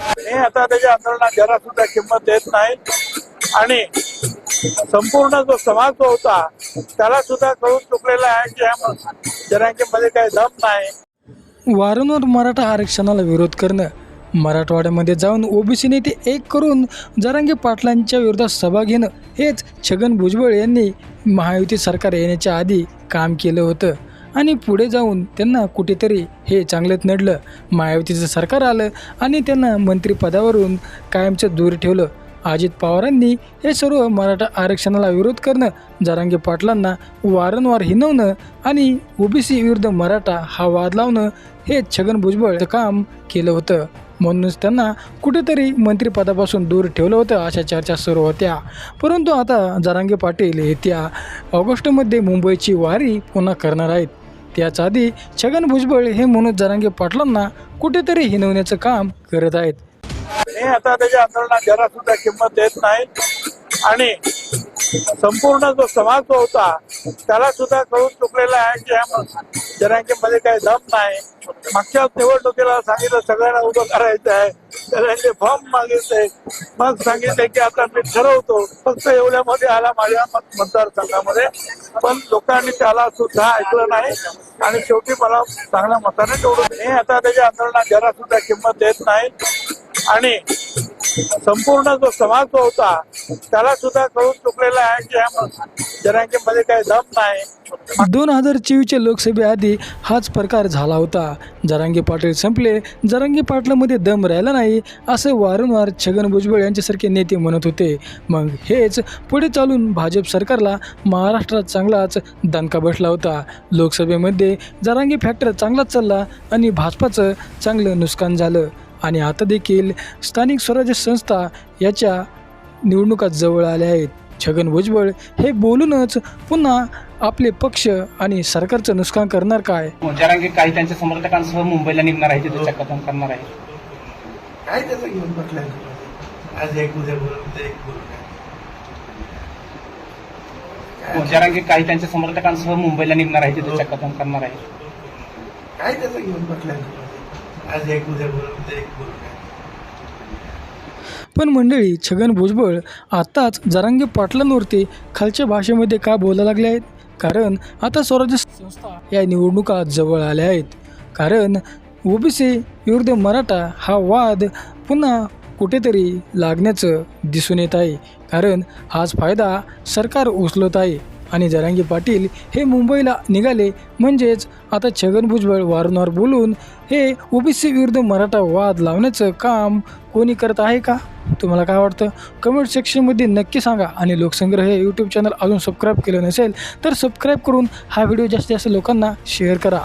हे आता त्याच्या आंदोलनात जरा सुद्धा किंमत देत नाही. आणि संपूर्ण जो समाज जो होता त्याला सुद्धा कळून चुकलेला आहे की ह्या जरांगीमध्ये काही दम नाही. वारंवार मराठा आरक्षणाला विरोध करणं मराठवाड्यामध्ये जाऊन ओबीसी नेते एक करून जरांगे पाटलांच्या विरोधात सभा घेणं हेच छगन भुजबळ यांनी महायुती सरकार येण्याच्या आधी काम केलं होतं. आणि पुढे जाऊन त्यांना कुठेतरी हे चांगलंच नडलं. मायावतीचं सरकार आलं आणि त्यांना मंत्रिपदावरून कायमचं दूर ठेवलं. अजित पवारांनी हे सर्व मराठा आरक्षणाला विरोध करणं जारांगे पाटलांना वारंवार हिनवणं आणि ओबीसी विरुद्ध मराठा हा वाद लावणं हे छगन भुजबळचं काम केलं होतं. म्हणूनच त्यांना कुठेतरी मंत्रिपदापासून दूर ठेवलं होतं अशा चर्चा सुरू होत्या. परंतु आता जरांगे पाटील येत्या ऑगस्टमध्ये मुंबईची वारी पुन्हा करणार आहेत. त्याच आधी छगन भुजबळ हे मनोज जरांगे पाटलांना कुठेतरी हिनवण्याचं काम करत आहेत. हे आता त्याच्या आंदोलनात जरा सुद्धा किंमत देत नाही. आणि संपूर्ण जो समाज जो होता त्याला सुद्धा कळून चुकलेला आहे की ह्या काही दम नाही. मागच्या निवडणुकीला सांगितलं सगळ्यांना उभं करायचं आहे. सगळ्यांचे फॉर्म मागितले मग सांगितले की आता मी ठरवतो. फक्त एवढ्यामध्ये आला माझ्या मत- मतदारसंघामध्ये. पण लोकांनी त्याला सुद्धा ऐकलं नाही. आणि शेवटी मला चांगल्या मताने निवडून हे आता त्याच्या आंदोलनात जरा सुद्धा किंमत देत नाही. आणि संपूर्ण जो समाज जो होता त्याला सुद्धा कळून चुकलेला आहे की ह्या काही दम नाही. दोन हजार चोवीसच्या लोकसभेआधी हाच प्रकार झाला होता. जरांगे पाटील संपले. जरांगे पाटलामध्ये दम राहिला नाही असं वारंवार छगन भुजबळ यांच्यासारखे नेते म्हणत होते. मग हेच पुढे चालून भाजप सरकारला महाराष्ट्रात चांगलाच दणका बसला होता. लोकसभेमध्ये जरांगे फॅक्टर चांगलाच चालला आणि भाजपाचं चांगलं नुकसान झालं. आणि आता देखील स्थानिक स्वराज्य संस्था याच्या निवडणुका जवळ आल्या आहेत. छगन भुजबळ हे बोलूनच पुन्हा आपले पक्ष आणि सरकारचं नुकसान करणार काय? जरांगे काही त्यांच्या समर्थकांसह मुंबईला निघणार आहे तिथे चक्काजाम करणार आहे काय त्याचं घेऊन बसलाय? आज एक उद्या बोलून एक बोलून काय जरांगे काही त्यांच्या समर्थकांसह मुंबईला निघणार आहे तिथे चक्काजाम करणार आहे काय त्याचं घेऊन बसलाय? आज एक उद्या बोलून उद्या एक बोलून पण मंडळी छगन भुजबळ आत्ताच जरांगे पाटलांवरती खालच्या भाषेमध्ये का बोलायला लागले आहेत? कारण आता स्वराज्य संस्था या निवडणुका जवळ आल्या आहेत. कारण ओबीसी विरुद्ध मराठा हा वाद पुन्हा कुठेतरी लागण्याचं दिसून येत आहे. कारण हाच फायदा सरकार उचलत आहे. आणि जरांगी पाटील हे मुंबईला निघाले. म्हणजेच आता छगन भुजबळ वारंवार बोलून हे ओबीसी विरुद्ध मराठा वाद लावण्याचं काम कोणी करत आहे का? तुम्हाला काय वाटतं? कमेंट सेक्शनमध्ये नक्की सांगा आणि लोकसंग्रह हे यूट्यूब चॅनल अजून सबस्क्राईब केलं नसेल तर सबस्क्राईब करून हा व्हिडिओ जास्तीत जास्त लोकांना शेअर करा.